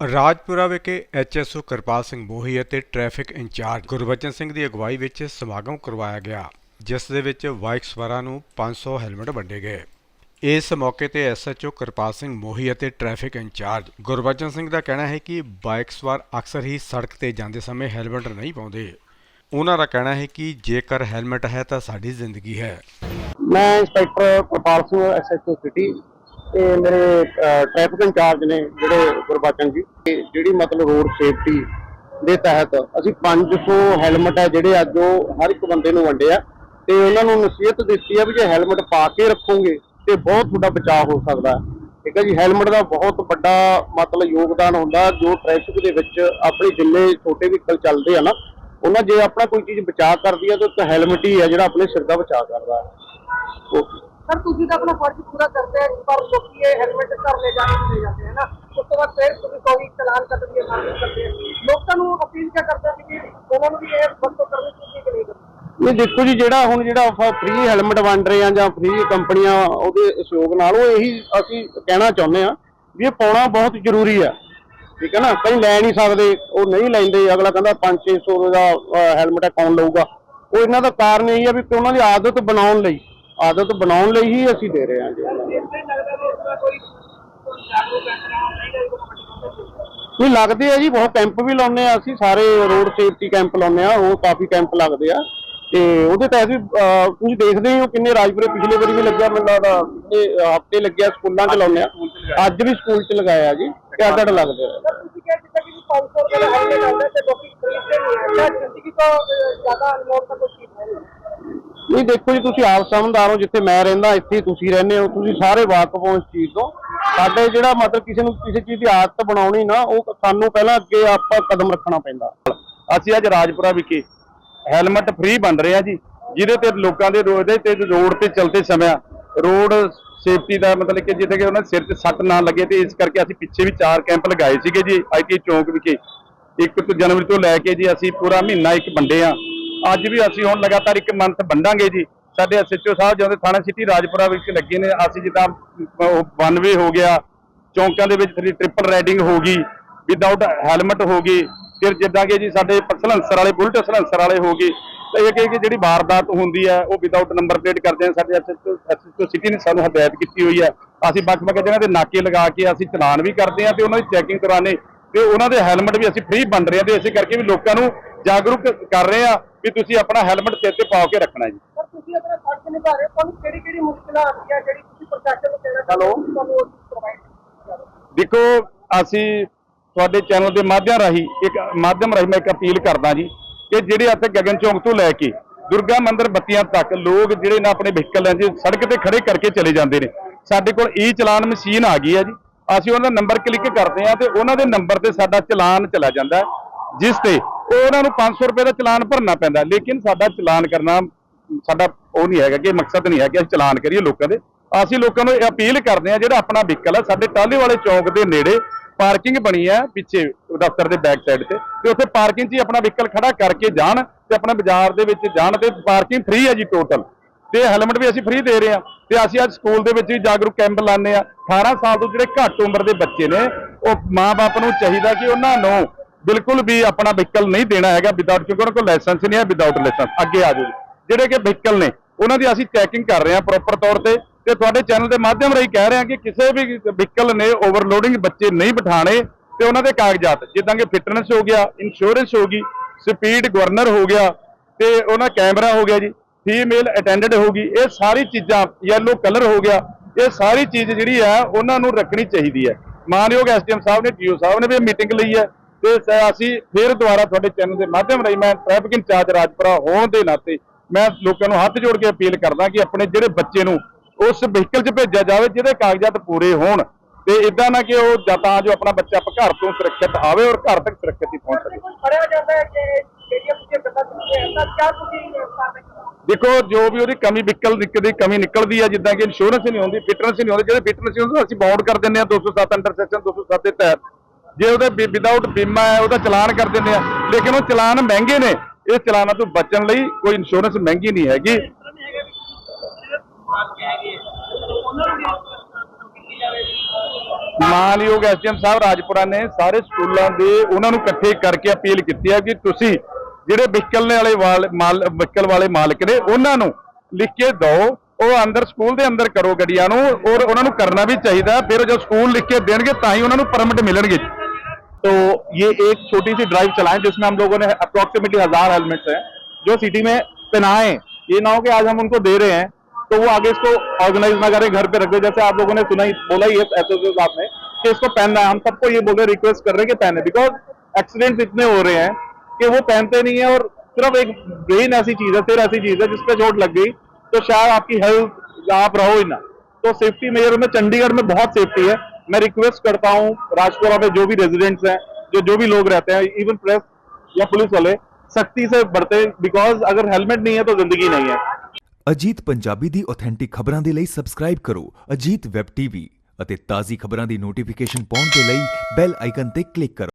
ਰਾਜਪੁਰਾ ਵਿਖੇ ਐਚਐਸਓ ਕਿਰਪਾਲ ਸਿੰਘ ਮੋਹੀ ਅਤੇ traffic incharge Gurbachan Singh ਦੀ ਅਗਵਾਈ ਵਿੱਚ ਸਮਾਗਮ ਕਰਵਾਇਆ ਗਿਆ, ਜਿਸ ਦੇ ਵਿੱਚ ਬਾਈਕ ਸਵਾਰਾਂ ਨੂੰ 500 ਹੈਲਮਟ ਵੰਡੇ ਗਏ। ਇਸ ਮੌਕੇ ਤੇ ਐਸਐਚਓ ਕਿਰਪਾਲ ਸਿੰਘ ਮੋਹੀ ਅਤੇ ਟ੍ਰੈਫਿਕ ਇੰਚਾਰਜ ਗੁਰਬਚਨ ਸਿੰਘ ਦਾ ਕਹਿਣਾ ਹੈ ਕਿ ਬਾਈਕ ਸਵਾਰ ਅਕਸਰ ਹੀ ਸੜਕ ਤੇ ਜਾਂਦੇ ਸਮੇਂ ਹੈਲਮਟ ਨਹੀਂ ਪਾਉਂਦੇ। ਉਹਨਾਂ ਦਾ ਕਹਿਣਾ ਹੈ ਕਿ ਜੇਕਰ ਹੈਲਮਟ ਹੈ ਤਾਂ ਸਾਡੀ ਜ਼ਿੰਦਗੀ ਹੈ। ਮੈਂ inspector Kirpal Singh, SHO city. ਤੇ ਮੇਰੇ ਟ੍ਰੈਫਿਕ ਇੰਚਾਰਜ ਨੇ ਜਿਹੜੇ ਗੁਰਬਚਨ ਜੀ ਜਿਹੜੀ ਮਤਲਬ ਰੋਡ ਸੇਫਟੀ ਦੇ ਤਹਿਤ ਅਸੀਂ 500 ਹੈਲਮਟ ਹੈ ਜਿਹੜੇ ਅੱਜ ਉਹ ਹਰ ਇੱਕ ਬੰਦੇ ਨੂੰ ਵੰਡੇ ਆ, ਤੇ ਉਹਨਾਂ ਨੂੰ ਨਸੀਹਤ ਦਿੱਤੀ ਆ ਵੀ ਜੇ ਹੈਲਮਟ ਪਾ ਕੇ ਰੱਖੋਗੇ ਤੇ ਬਹੁਤ ਤੁਹਾਡਾ ਬਚਾਅ ਹੋ ਸਕਦਾ ਠੀਕ ਹੈ ਜੀ ਹੈਲਮਟ ਦਾ ਬਹੁਤ ਵੱਡਾ ਮਤਲਬ ਯੋਗਦਾਨ ਹੁੰਦਾ, ਜੋ ਟ੍ਰੈਫਿਕ ਦੇ ਵਿੱਚ ਆਪਣੀ ਜਿੰਨੇ ਛੋਟੇ ਵਹੀਕਲ ਚੱਲਦੇ ਆ ਨਾ, ਉਹਨਾਂ ਜੇ ਆਪਣਾ ਕੋਈ ਚੀਜ਼ ਬਚਾਅ ਕਰਦੀ ਹੈ ਤਾਂ ਇੱਕ ਹੈਲਮਟ ਹੀ ਹੈ ਜਿਹੜਾ ਆਪਣੇ ਸਿਰ ਦਾ ਬਚਾਅ ਕਰਦਾ ਹੈ। ਓਕੇ। ਸਰ ਤੁਸੀਂ ਤਾਂ ਆਪਣਾ ਫਰਜ਼ ਪੂਰਾ ਕਰਦੇ ਆ ਪਰ ਲੋਕੀ ਇਹ ਹੈਲਮਟ ਘਰ ਲੈ ਜਾਣ ਲੈ ਜਾਂਦੇ ਹੈ ਨਾ। ਉਸ ਤੋਂ ਬਾਅਦ ਫਿਰ ਤੁਸੀਂ ਕੋਈ ਚਲਾਨ ਕੱਟ ਦੀ ਮਾਰਕ ਕਰਦੇ ਲੋਕਾਂ ਨੂੰ ਅਪੀਲ ਕਿਆ ਕਰਦੇ ਆ ਕਿ ਉਹਨਾਂ ਨੂੰ ਵੀ ਇਹ ਵਰਤੋਂ ਕਰਨੀ ਚਾਹੀਦੀ ਕਿ ਨਹੀਂ ਕਰਨੀ? ਇਹ ਦੇਖੋ ਜੀ, ਜਿਹੜਾ ਹੁਣ ਜਿਹੜਾ ਫ੍ਰੀ ਹੈਲਮਟ ਵੰਡ ਰਹੇ ਆ ਜਾਂ ਫ੍ਰੀ ਕੰਪਨੀਆਂ ਉਹਦੇ ਸਹਿਯੋਗ ਨਾਲ, ਉਹ ਇਹੀ ਅਸੀਂ ਕਹਿਣਾ ਚਾਹੁੰਦੇ ਆ ਵੀ ਇਹ ਪਾਉਣਾ ਬਹੁਤ ਜ਼ਰੂਰੀ ਆ ਠੀਕ ਹੈ ਨਾ? ਕਈ ਲੈ ਨਹੀਂ ਸਕਦੇ, ਉਹ ਨਹੀਂ ਲੈਂਦੇ, ਅਗਲਾ ਕਹਿੰਦਾ 5-600 ਦਾ ਹੈਲਮਟ ਕੌਣ ਲਊਗਾ? ਉਹ ਇਹਨਾਂ ਦਾ ਕਾਰਨ ਇਹ ਹੈ ਵੀ ਉਹਨਾਂ ਦੀ ਆਦਤ ਬਣਾਉਣ ਲਈ ਆਦਤ ਬਣਾਉਣ ਲਈ ਹੀ ਅਸੀਂ ਦੇ ਰਹੇ ਹਾਂ ਜੀ। ਨਹੀਂ ਲੱਗਦੇ ਆ ਜੀ ਬਹੁਤ ਕੈਂਪ ਵੀ ਲਾਉਂਦੇ ਆ ਅਸੀਂ ਸਾਰੇ ਰੋਡ ਸੇਫਟੀ ਕੈਂਪ ਲਾਉਂਦੇ ਆ ਉਹ ਕਾਫੀ ਕੈਂਪ ਲੱਗਦੇ ਆ। ਤੇ ਉਹਦੇ ਤਹਿਤ ਵੀ ਤੁਸੀਂ ਦੇਖਦੇ ਹੀ ਕਿੰਨੇ ਰਾਜਪੁਰੇ ਪਿਛਲੇ ਵਾਰੀ ਵੀ ਲੱਗਿਆ ਮੈਨੂੰ ਲੱਗਦਾ ਇਹ ਹਫ਼ਤੇ ਲੱਗਿਆ ਸਕੂਲਾਂ 'ਚ ਲਾਉਂਦੇ ਆ। ਅੱਜ ਵੀ ਸਕੂਲ 'ਚ ਲਗਾਇਆ ਜੀ ਤੇ ਅੱਡ ਅੱਡ ਲੱਗਦੇ ਆ। ਤੁਸੀਂ ਕਿਹਾ ਜਿੱਦਾਂ ਕਿ 500 ਰੁਪਏ ਦਾ ਹੈਲਮਟ ਆਉਂਦਾ ਤੇ ਲੋਕੀ ਖਰੀਦਦੇ ਨਹੀਂ ਜਾਂ ਜ਼ਿੰਦਗੀ ਤੋਂ ਜ਼ਿਆਦਾ ਅਨਮੋਲ ਤਾਂ ਹੈ ਨਹੀਂ, ਦੇਖੋ ਜੀ, ਤੁਸੀਂ ਆਪ ਸਮਝਦਾਰ ਹੋ, ਜਿੱਥੇ ਮੈਂ ਰਹਿੰਦਾ, ਇੱਥੇ ਤੁਸੀਂ ਰਹਿੰਦੇ ਹੋ, ਤੁਸੀਂ ਸਾਰੇ ਵਾਕਫ ਹੋ ਇਸ ਚੀਜ਼ ਤੋਂ। ਸਾਡੇ ਜਿਹੜਾ ਮਤਲਬ ਕਿਸੇ ਨੂੰ ਕਿਸੇ ਚੀਜ਼ ਦੀ ਆਦਤ ਬਣਾਉਣੀ ਨਾ, ਉਹ ਸਾਨੂੰ ਪਹਿਲਾਂ ਅੱਗੇ ਆਪਾਂ ਕਦਮ ਰੱਖਣਾ ਪੈਂਦਾ। ਅਸੀਂ ਅੱਜ ਰਾਜਪੁਰਾ ਵਿਖੇ ਹੈਲਮਟ ਫ੍ਰੀ ਬਣ ਰਿਹਾ ਜੀ, ਜਿਹਦੇ ਤੇ ਲੋਕਾਂ ਦੇ ਰੋਡ ਦੇ ਤੇ ਰੋਡ ਤੇ ਚਲਦੇ ਸਮੇਂ ਰੋਡ ਸੇਫਟੀ ਦਾ ਮਤਲਬ ਕਿ ਜਿੱਥੇ ਕਿ ਉਹਨਾਂ ਸਿਰ 'ਚ ਸੱਟ ਨਾ ਲੱਗੇ ਤੇ ਇਸ ਕਰਕੇ ਅਸੀਂ ਪਿੱਛੇ ਵੀ ਚਾਰ ਕੈਂਪ ਲਗਾਏ ਸੀਗੇ ਜੀ ਆਈਟੀ ਚੌਂਕ ਵਿਖੇ। ਇੱਕ ਜਨਵਰੀ ਤੋਂ ਲੈ ਕੇ ਜੀ, ਅਸੀਂ ਪੂਰਾ ਮਹੀਨਾ ਇੱਕ ਵੰਡੇ ਆ। ਅੱਜ ਵੀ ਅਸੀਂ ਹੁਣ ਲਗਾਤਾਰ ਇੱਕ ਮੰਥ ਵੰਡਾਂਗੇ ਜੀ। ਸਾਡੇ ਐਸਐਚਓ ਸਾਹਿਬ ਜਿਹਦੇ ਥਾਣਾ ਸਿਟੀ ਰਾਜਪੁਰਾ ਵਿੱਚ ਲੱਗੇ ਨੇ, ਅਸੀਂ ਜਿੱਦਾਂ ਵਨ ਵੇ ਹੋ ਗਿਆ, ਚੌਂਕਾਂ ਦੇ ਵਿੱਚ ਟ੍ਰਿਪਲ ਰਾਈਡਿੰਗ ਹੋ ਗਈ ਵਿਦਆਊਟ ਹੈਲਮਟ ਹੋ ਗਈ, ਫਿਰ ਜਿੱਦਾਂ ਕਿ ਜੀ ਸਾਡੇ ਸਲੰਸਰ ਵਾਲੇ, ਬੁਲਟ ਸਲੰਸਰ ਵਾਲੇ ਹੋ ਗਏ, ਤਾਂ ਇਹ ਕਿ ਕਿ ਜਿਹੜੀ ਵਾਰਦਾਤ ਹੁੰਦੀ ਹੈ, ਉਹ ਵਿਦਆਊਟ ਨੰਬਰ ਪਲੇਟ ਕਰਦੇ ਆ। ਸਾਡੇ ਐਸਐਚਓ ਐਸਐਚਓ ਸਿਟੀ ਨੇ ਸਾਨੂੰ ਹਦਾਇਤ ਕੀਤੀ ਹੋਈ ਹੈ। ਅਸੀਂ ਵੱਖ-ਵੱਖ ਜਗ੍ਹਾ ਤੇ ਨਾਕੇ ਲਗਾ ਕੇ ਅਸੀਂ ਚਲਾਨ ਵੀ ਕਰਦੇ ਆ ਤੇ ਉਹਨਾਂ ਦੀ ਚੈਕਿੰਗ ਕਰਾਣੇ ਤੇ ਉਹਨਾਂ ਦੇ ਹੈਲਮਟ ਵੀ ਅਸੀਂ ਫ੍ਰੀ ਵੰਡ ਰਹੇ ਆ ਤੇ ਇਸੇ ਕਰਕੇ ਵੀ ਲੋਕਾਂ ਨੂੰ ਜਾਗਰੂਕ ਕਰ ਰਹੇ ਆ ਵੀ ਤੁਸੀਂ ਆਪਣਾ ਹੈਲਮਟ ਸਿਰ ਤੇ ਪਾ ਕੇ ਰੱਖਣਾ ਜੀ। ਸਰ ਤੁਸੀਂ ਆਪਣਾ ਫਰਜ਼ ਨਿਭਾ ਰਹੇ। ਹੋ ਤੁਹਾਨੂੰ ਕਿਹੜੀ ਕਿਹੜੀ ਮੁਸ਼ਕਲਾਂ ਆਉਂਦੀਆਂ ਜਿਹੜੀ ਤੁਸੀਂ ਪ੍ਰਸ਼ਾਸਨ ਨੂੰ ਕਹਿਣਾ ਚਾਹੁੰਦੇ ਹੋ ਤੁਹਾਨੂੰ ਉਹ ਪ੍ਰੋਵਾਈਡ ਕਰੋ ਦੇਖੋ ਅਸੀਂ ਤੁਹਾਡੇ ਚੈਨਲ ਦੇ ਮਾਧਿਅਮ ਰਾਹੀਂ ਇੱਕ ਮਾਧਿਅਮ ਰਾਹੀਂ ਮੈਂ ਇੱਕ ਅਪੀਲ ਕਰਦਾ ਜੀ ਕਿ ਜਿਹੜੇ ਇੱਥੇ ਗਗਨ ਚੌਂਕ ਤੋਂ ਲੈ ਕੇ ਦੁਰਗਾ ਮੰਦਿਰ ਬੱਤੀਆਂ ਤੱਕ ਲੋਕ ਜਿਹੜੇ ਨਾ ਆਪਣੇ ਵਹੀਕਲ ਜੀ ਸੜਕ ਤੇ ਖੜੇ ਕਰਕੇ ਚਲੇ ਜਾਂਦੇ ਨੇ। ਸਾਡੇ ਕੋਲ ਈ ਚਲਾਨ ਮਸ਼ੀਨ ਆ ਗਈ ਹੈ ਜੀ। ਅਸੀਂ ਉਹਨਾਂ ਦਾ ਨੰਬਰ ਕਲਿੱਕ ਕਰਦੇ ਆ ਤੇ ਉਹਨਾਂ ਦੇ ਨੰਬਰ ਤੇ ਸਾਡਾ ਚਲਾਨ ਚਲਾ ਜਾਂਦਾ ਜਿਸ ਤੇ ਉਹਨਾਂ ਨੂੰ 500 ਰੁਪਏ ਦਾ ਚਲਾਨ ਭਰਨਾ ਪੈਂਦਾ। ਲੇਕਿਨ ਸਾਡਾ ਚਲਾਨ ਕਰਨਾ, ਸਾਡਾ ਉਹ ਨਹੀਂ ਹੈਗਾ ਕਿ ਮਕਸਦ ਨਹੀਂ ਹੈ ਕਿ ਅਸੀਂ ਚਲਾਨ ਕਰੀਏ ਲੋਕਾਂ ਦੇ। ਅਸੀਂ ਲੋਕਾਂ ਨੂੰ ਇਹ ਅਪੀਲ ਕਰਦੇ ਆ ਜਿਹੜਾ ਆਪਣਾ ਵਹੀਕਲ ਹੈ ਸਾਡੇ ਟਾਹਲੇ ਵਾਲੇ ਚੌਂਕ ਦੇ ਨੇੜੇ ਪਾਰਕਿੰਗ ਬਣੀ ਹੈ ਪਿੱਛੇ ਦਫ਼ਤਰ ਦੇ ਬੈਕ ਸਾਈਡ ਤੇ। ਤੇ ਉੱਥੇ ਪਾਰਕਿੰਗ 'ਚ ਹੀ ਆਪਣਾ ਵਹੀਕਲ ਖੜਾ ਕਰਕੇ ਜਾਣ ਤੇ ਆਪਣਾ ਬਾਜ਼ਾਰ ਦੇ ਵਿੱਚ ਜਾਣ ਤੇ ਪਾਰਕਿੰਗ ਫ੍ਰੀ ਹੈ ਜੀ ਟੋਟਲ ਤੇ ਹੈਲਮਟ ਵੀ ਅਸੀਂ ਫ੍ਰੀ ਦੇ ਰਹੇ ਆ ਤੇ ਅਸੀਂ ਅੱਜ ਸਕੂਲ ਦੇ ਵਿੱਚ ਵੀ ਜਾਗਰੂਕ ਕੈਂਪ ਲਾਉਂਦੇ ਆ 18 ਸਾਲ ਤੋਂ ਜਿਹੜੇ ਘੱਟ ਉਮਰ ਦੇ ਬੱਚੇ ਨੇ, ਉਹ ਮਾਪੇ ਨੂੰ ਚਾਹੀਦਾ ਕਿ ਉਹਨਾਂ ਨੂੰ ਬਿਲਕੁਲ ਵੀ ਆਪਣਾ ਵਹੀਕਲ ਨਹੀਂ ਦੇਣਾ ਹੈਗਾ ਵਿਦਆਊਟ ਕਿਉਂਕਿ ਉਹਨਾਂ ਕੋਲ ਲਾਇਸੈਂਸ ਨਹੀਂ ਹੈ ਵਿਦਆਊਟ ਲਾਇਸੈਂਸ ਅੱਗੇ ਆ ਜਾਓ ਜਿਹੜੇ ਕਿ ਵਹੀਕਲ ਨੇ, ਉਹਨਾਂ ਦੀ ਅਸੀਂ ਚੈਕਿੰਗ ਕਰ ਰਹੇ ਹਾਂ ਪ੍ਰੋਪਰ ਤੌਰ ਤੇ ਤੇ ਤੁਹਾਡੇ ਚੈਨਲ ਦੇ ਮਾਧਿਅਮ ਰਾਹੀਂ ਕਹਿ ਰਹੇ ਹਾਂ ਕਿ ਕਿਸੇ ਵੀ ਵਹੀਕਲ ਨੇ ਓਵਰਲੋਡਿੰਗ ਬੱਚੇ ਨਹੀਂ ਬਿਠਾਣੇ ਤੇ ਉਹਨਾਂ ਦੇ ਕਾਗਜ਼ਾਤ, ਜਿੱਦਾਂ ਕਿ ਫਿਟਨੈਸ ਹੋ ਗਿਆ ਇੰਸ਼ੋਰੈਂਸ ਹੋ ਗਈ ਸਪੀਡ ਗਵਰਨਰ ਹੋ ਗਿਆ ਤੇ ਉਹਨਾਂ ਕੈਮਰਾ ਹੋ ਗਿਆ ਜੀ ਫੀਮੇਲ ਅਟੈਂਡੈਂਟ ਹੋ ਗਈ, ਇਹ ਸਾਰੀ ਚੀਜ਼ਾਂ ਯੈਲੋ ਕਲਰ ਹੋ ਗਿਆ, ਇਹ ਸਾਰੀ ਚੀਜ਼ ਜਿਹੜੀ ਹੈ ਉਹਨਾਂ ਨੂੰ ਰੱਖਣੀ ਚਾਹੀਦੀ ਹੈ। ਮਾਨਯੋਗ ਐਸਡੀਐਮ ਸਾਹਿਬ ਨੇ ਜੀਓ ਸਾਹਿਬ ਨੇ ਵੀ ਮੀਟਿੰਗ ਲਈ ਹੈ। ਤੇ ਅਸੀਂ ਫਿਰ ਦੁਬਾਰਾ ਤੁਹਾਡੇ ਚੈਨਲ ਦੇ ਮਾਧਿਅਮ ਰਾਹੀਂ ਮੈਂ ਟ੍ਰੈਫਿਕ ਇੰਚਾਰਜ ਰਾਜਪੁਰਾ ਹੋਣ ਦੇ ਨਾਤੇ ਮੈਂ ਲੋਕਾਂ ਨੂੰ ਹੱਥ ਜੋੜ ਕੇ ਅਪੀਲ ਕਰਦਾ ਕਿ ਆਪਣੇ ਜਿਹੜੇ ਬੱਚੇ ਨੂੰ ਉਸ ਵਹੀਕਲ 'ਚ ਭੇਜਿਆ ਜਾਵੇ ਜਿਹਦੇ ਕਾਗਜ਼ਾਤ ਪੂਰੇ ਹੋਣ ਤੇ ਇਦਾਂ ਨਾ ਕਿ ਉਹ ਜਾਂ ਤਾਂ ਜੋ ਆਪਣਾ ਬੱਚਾ ਘਰ ਤੋਂ ਸੁਰੱਖਿਅਤ ਆਵੇ ਔਰ ਘਰ ਤੱਕ ਸੁਰੱਖਿਅਤ ਹੀ ਪਹੁੰਚ ਸਕੇ ਜਾਂਦਾ ਹੈ ਕਿ ਕਿਆ ਤੁਸੀਂ? ਦੇਖੋ ਜੋ ਵੀ ਉਹਦੀ ਕਮੀ ਵਿਕਲ ਨਿਕਲਦੀ ਕਮੀ ਨਿਕਲਦੀ ਹੈ ਜਿੱਦਾਂ ਕਿ ਇੰਸ਼ੋਰੈਂਸ ਨਹੀਂ ਹੁੰਦੀ ਫਿਟਨੈਸ ਨਹੀਂ ਹੁੰਦੀ ਜਿਹੜੇ ਫਿਟਨੈਸ ਨਹੀਂ ਹੁੰਦੀ ਅਸੀਂ ਬਾਉਂਡ ਕਰ ਦਿੰਦੇ ਆ 207 ਅੰਡਰ ਸੈਕਸ਼ਨ 207 ਦੇ ਤਹਿਤ ਜੇ ਉਹਦੇ ਵਿਦਆਊਟ ਬੀਮਾ ਹੈ, ਉਹਦਾ ਚਲਾਨ ਕਰ ਦਿੰਦੇ ਆ। ਲੇਕਿਨ ਉਹ ਚਲਾਨ ਮਹਿੰਗੇ ਨੇ। ਇਹ ਚਲਾਨਾਂ ਤੋਂ ਬਚਣ ਲਈ ਕੋਈ ਇੰਸ਼ੋਰੈਂਸ ਮਹਿੰਗੀ ਨਹੀਂ ਹੈਗੀ। ਇਸ ਤਰ੍ਹਾਂ ਨਹੀਂ ਹੈਗਾ ਮਾਨਯੋਗ ਐਸਡੀਐਮ ਸਾਹਿਬ ਰਾਜਪੁਰਾ ਨੇ ਸਾਰੇ ਸਕੂਲਾਂ ਦੇ ਉਹਨਾਂ ਨੂੰ ਇਕੱਠੇ ਕਰਕੇ ਅਪੀਲ ਕੀਤੀ ਹੈ ਕਿ ਤੁਸੀਂ ਜਿਹੜੇ ਵਹੀਕਲ ਵਾਲੇ ਵਾਲ- ਮਾਲ ਵਹੀਕਲ ਵਾਲੇ ਮਾਲਕ ਨੇ, ਉਹਨਾਂ ਨੂੰ ਲਿਖ ਕੇ ਦਿਓ। ਉਹ ਅੰਦਰ ਸਕੂਲ ਦੇ ਅੰਦਰ ਕਰੋ ਗੱਡੀਆਂ ਨੂੰ ਔਰ ਉਹਨਾਂ ਨੂੰ ਕਰਨਾ ਵੀ ਚਾਹੀਦਾ। ਫਿਰ ਜਦ ਸਕੂਲ ਲਿਖ ਕੇ ਦੇਣਗੇ, ਤਾਂ ਹੀ ਉਹਨਾਂ ਨੂੰ ਪਰਮਿਟ ਮਿਲਣਗੇ। तो ये एक छोटी सी ड्राइव चलाएँ जिसमें हम लोगों ने अप्रोक्सीमेटली हज़ार हेलमेट्स हैं, जो सिटी में पहनाएँ। ये ना हो कि आज हम उनको दे रहे हैं तो वो आगे इसको ऑर्गेनाइज ना करें, घर पे रख दे। जैसे आप लोगों ने सुना ही, बोला ही है एसओ साहब ने कि इसको पहनना है। हम सबको ये बोल रहे रिक्वेस्ट कर रहे हैं कि पहने बिकॉज़ एक्सीडेंट्स इतने हो रहे हैं कि वो पहनते नहीं है और सिर्फ़ एक ब्रेन ऐसी चीज़ है, सिर ऐसी चीज़ है जिसपे चोट लग गई तो शायद आपकी हेल्थ आप रहो ही ना। तो सेफ्टी मेजर में चंडीगढ़ में बहुत सेफ्टी है। मैं रिक्वेस्ट करता हूँ राजपुरा में जो भी रेजिडेंट्स हैं जो जो भी लोग रहते हैं इवन प्रेस या पुलिस वाले सख्ती से बढ़ते बिकॉज अगर हेलमेट नहीं है तो जिंदगी नहीं है ਅਜੀਤ ਪੰਜਾਬੀ ਦੀ ਆਥੈਂਟਿਕ ਖਬਰਾਂ ਦੇ ਲਈ ਸਬਸਕ੍ਰਾਈਬ ਕਰੋ ਅਜੀਤ ਵੈਬ ਟੀਵੀ ਅਤੇ ਤਾਜ਼ੀ ਖਬਰਾਂ ਦੀ ਨੋਟੀਫਿਕੇਸ਼ਨ ਪਾਉਣ ਦੇ ਲਈ ਬੈਲ ਆਈਕਨ ਤੇ ਕਲਿੱਕ ਕਰੋ